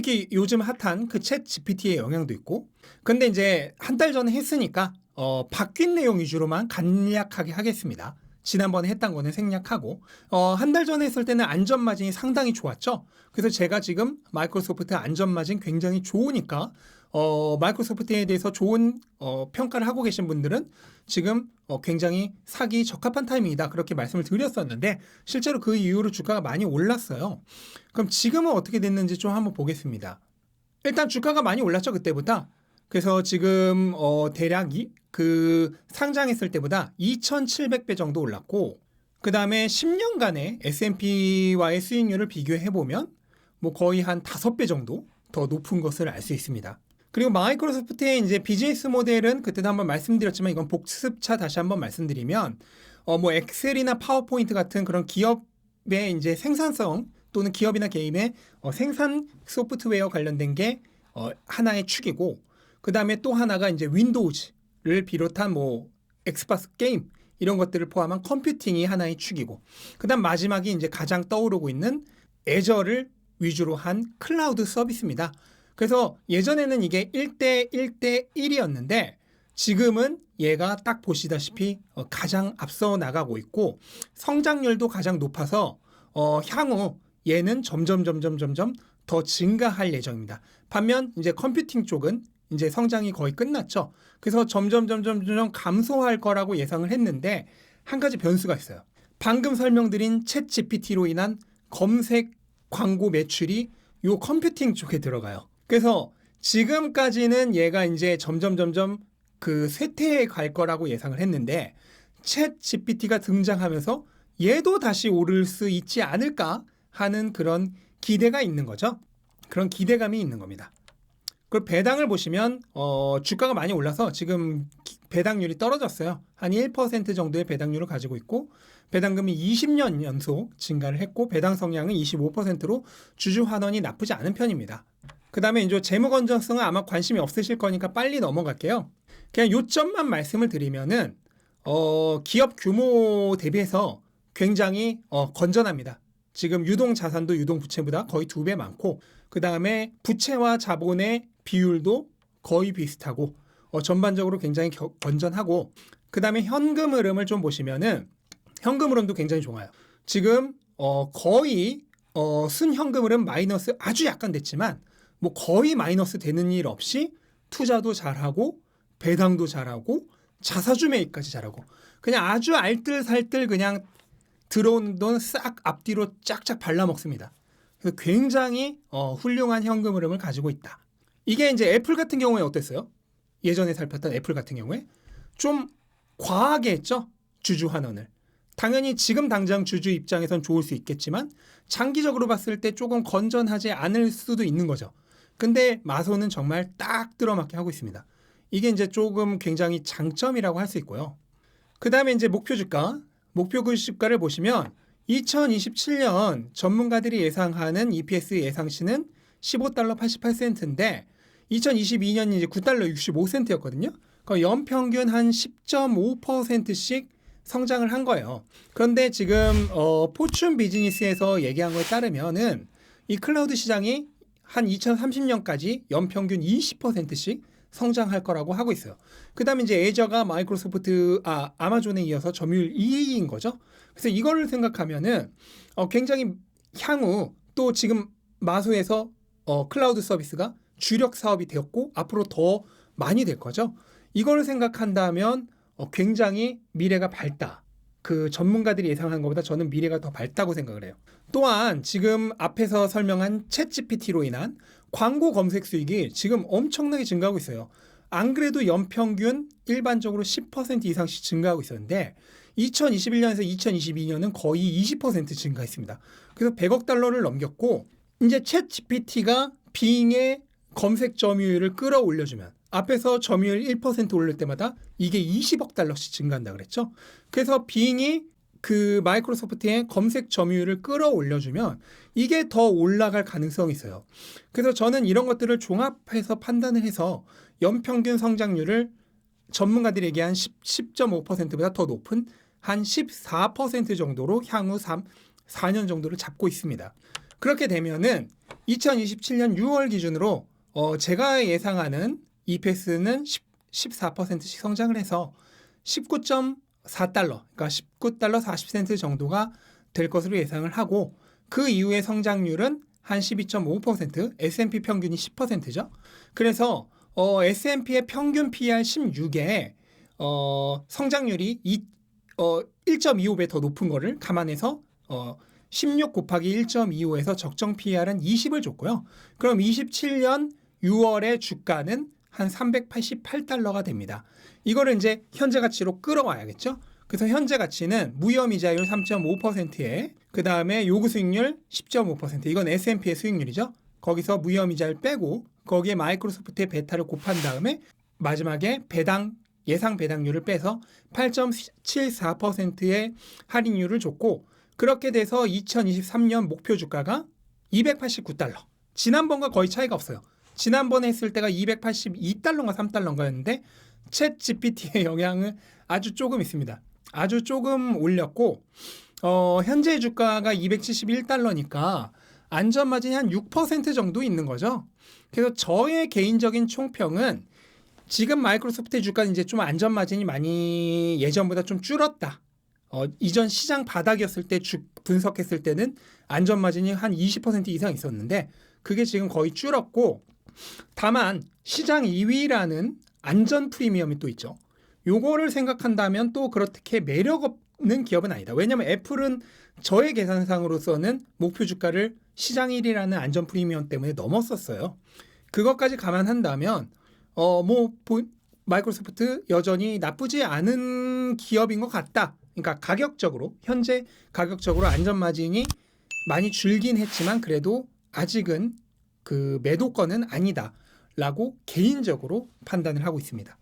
특히 요즘 핫한 그 챗 GPT의 영향도 있고. 근데 이제 한 달 전에 했으니까 어, 바뀐 내용 위주로만 간략하게 하겠습니다. 지난번에 했던 거는 생략하고 어, 한 달 전에 했을 때는 안전 마진이 상당히 좋았죠. 그래서 제가 지금 마이크로소프트 안전 마진 굉장히 좋으니까 어, 마이크로소프트에 대해서 좋은 어, 평가를 하고 계신 분들은 지금 어, 굉장히 사기 적합한 타이밍이다 그렇게 말씀을 드렸었는데 실제로 그 이후로 주가가 많이 올랐어요. 그럼 지금은 어떻게 됐는지 좀 한번 보겠습니다. 일단 주가가 많이 올랐죠 그때보다. 그래서 지금 어, 대략 이, 그 상장했을 때보다 2,700배 정도 올랐고 그 다음에 10년간의 S&P와의 수익률을 비교해 보면 뭐 거의 한 5배 정도 더 높은 것을 알 수 있습니다. 그리고 마이크로소프트의 이제 비즈니스 모델은 그때도 한번 말씀드렸지만 이건 복습차 다시 한번 말씀드리면 어 뭐 엑셀이나 파워포인트 같은 그런 기업의 이제 생산성 또는 기업이나 개인의 어 생산 소프트웨어 관련된 게 어 하나의 축이고 그 다음에 또 하나가 이제 윈도우즈를 비롯한 뭐 엑스박스 게임 이런 것들을 포함한 컴퓨팅이 하나의 축이고 그다음 마지막이 이제 가장 떠오르고 있는 애저를 위주로 한 클라우드 서비스입니다. 그래서 예전에는 이게 1대 1대 1이었는데 지금은 얘가 딱 보시다시피 어, 가장 앞서 나가고 있고 성장률도 가장 높아서 어, 향후 얘는 점점 점점 점점 더 증가할 예정입니다. 반면 이제 컴퓨팅 쪽은 이제 성장이 거의 끝났죠. 그래서 점점 점점 점점 감소할 거라고 예상을 했는데 한 가지 변수가 있어요. 방금 설명드린 챗 GPT로 인한 검색 광고 매출이 요 컴퓨팅 쪽에 들어가요. 그래서 지금까지는 얘가 이제 점점 점점 그 쇠퇴해 갈 거라고 예상을 했는데 챗 GPT가 등장하면서 얘도 다시 오를 수 있지 않을까 하는 그런 기대가 있는 거죠. 그런 기대감이 있는 겁니다. 그 배당을 보시면 어, 주가가 많이 올라서 지금 배당률이 떨어졌어요. 한 1% 정도의 배당률을 가지고 있고 배당금이 20년 연속 증가를 했고 배당 성향은 25%로 주주 환원이 나쁘지 않은 편입니다. 그 다음에 이제 재무 건전성은 아마 관심이 없으실 거니까 빨리 넘어갈게요. 그냥 요점만 말씀을 드리면은 어, 기업 규모 대비해서 굉장히 어, 건전합니다. 지금 유동 자산도 유동 부채보다 거의 두 배 많고 그 다음에 부채와 자본의 비율도 거의 비슷하고 어, 전반적으로 굉장히 겨, 건전하고 그 다음에 현금 흐름을 좀 보시면은 현금 흐름도 굉장히 좋아요. 지금 어, 거의 어, 순 현금 흐름 마이너스 아주 약간 됐지만 뭐 거의 마이너스 되는 일 없이 투자도 잘하고 배당도 잘하고 자사주 매입까지 잘하고 그냥 아주 알뜰살뜰 그냥 들어오는 돈싹 앞뒤로 쫙쫙 발라 먹습니다. 그래서 굉장히 어, 훌륭한 현금 흐름을 가지고 있다. 이게 이제 애플 같은 경우에 어땠어요? 예전에 살폈던 애플 같은 경우에 좀 과하게 했죠 주주 환원을. 당연히 지금 당장 주주 입장에선 좋을 수 있겠지만 장기적으로 봤을 때 조금 건전하지 않을 수도 있는 거죠. 근데 마소는 정말 딱 들어맞게 하고 있습니다. 이게 이제 조금 굉장히 장점이라고 할 수 있고요. 그 다음에 이제 목표 주가, 목표 주가를 보시면 2027년 전문가들이 예상하는 EPS 예상치는 15달러 88센트인데 2022년이 이제 9달러 65센트였거든요. 그 연평균 한 10.5%씩 성장을 한 거예요. 그런데 지금 어, 포춘 비즈니스에서 얘기한 거에 따르면은 이 클라우드 시장이 한 2030년까지 연평균 20%씩 성장할 거라고 하고 있어요. 그다음에 이제 애저가 마이크로소프트 아 아마존에 이어서 점유율 2위인 거죠. 그래서 이거를 생각하면은 어, 굉장히 향후 또 지금 마소에서 어, 클라우드 서비스가 주력 사업이 되었고 앞으로 더 많이 될 거죠. 이걸 생각한다면 어, 굉장히 미래가 밝다. 그 전문가들이 예상한 것보다 저는 미래가 더 밝다고 생각을 해요. 또한 지금 앞에서 설명한 챗 GPT로 인한 광고 검색 수익이 지금 엄청나게 증가하고 있어요. 안 그래도 연평균 일반적으로 10% 이상씩 증가하고 있었는데 2021년에서 2022년은 거의 20% 증가했습니다. 그래서 100억 달러를 넘겼고 이제 챗 GPT가 빙의 검색 점유율을 끌어올려주면 앞에서 점유율 1% 올릴 때마다 이게 20억 달러씩 증가한다 그랬죠. 그래서 빙이 그 마이크로소프트의 검색 점유율을 끌어올려주면 이게 더 올라갈 가능성이 있어요. 그래서 저는 이런 것들을 종합해서 판단을 해서 연평균 성장률을 전문가들이 얘기한 10, 10.5%보다 더 높은 한 14% 정도로 향후 3, 4년 정도를 잡고 있습니다. 그렇게 되면은 2027년 6월 기준으로 어, 제가 예상하는 EPS는 10, 14%씩 성장을 해서 19.4달러, 그러니까 19달러 40센트 정도가 될 것으로 예상을 하고 그 이후의 성장률은 한 12.5%, S&P 평균이 10%죠. 그래서 어, S&P의 평균 PR 16에 어, 성장률이 이, 어, 1.25배 더 높은 거를 감안해서 어, 16 곱하기 1.25에서 적정 PR은 20을 줬고요. 그럼 27년 6월의 주가는 한 388달러가 됩니다. 이거를 이제 현재 가치로 끌어와야겠죠. 그래서 현재 가치는 무혐의자율 3.5%에 그 다음에 요구 수익률 10.5% 이건 S&P의 수익률이죠. 거기서 무혐의자율 빼고 거기에 마이크로소프트의 베타를 곱한 다음에 마지막에 배당 예상 배당률을 빼서 8.74%의 할인율을 줬고 그렇게 돼서 2023년 목표 주가가 289달러. 지난번과 거의 차이가 없어요. 지난번에 했을 때가 282달러인가 3달러인가였는데 챗 GPT의 영향은 아주 조금 있습니다. 아주 조금 올렸고 어, 현재 주가가 271달러니까 안전 마진이 한 6% 정도 있는 거죠. 그래서 저의 개인적인 총평은 지금 마이크로소프트의 주가는 이제 좀 안전 마진이 많이 예전보다 좀 줄었다. 어, 이전 시장 바닥이었을 때 주, 분석했을 때는 안전 마진이 한 20% 이상 있었는데 그게 지금 거의 줄었고 다만 시장 2위라는 안전 프리미엄이 또 있죠. 요거를 생각한다면 또 그렇게 매력 없는 기업은 아니다. 왜냐하면 애플은 저의 계산상으로서는 목표 주가를 시장 1위라는 안전 프리미엄 때문에 넘었었어요. 그것까지 감안한다면 어 뭐 마이크로소프트 여전히 나쁘지 않은 기업인 것 같다. 그러니까 가격적으로 현재 가격적으로 안전 마진이 많이 줄긴 했지만 그래도 아직은 그 매도권은 아니다라고 개인적으로 판단을 하고 있습니다.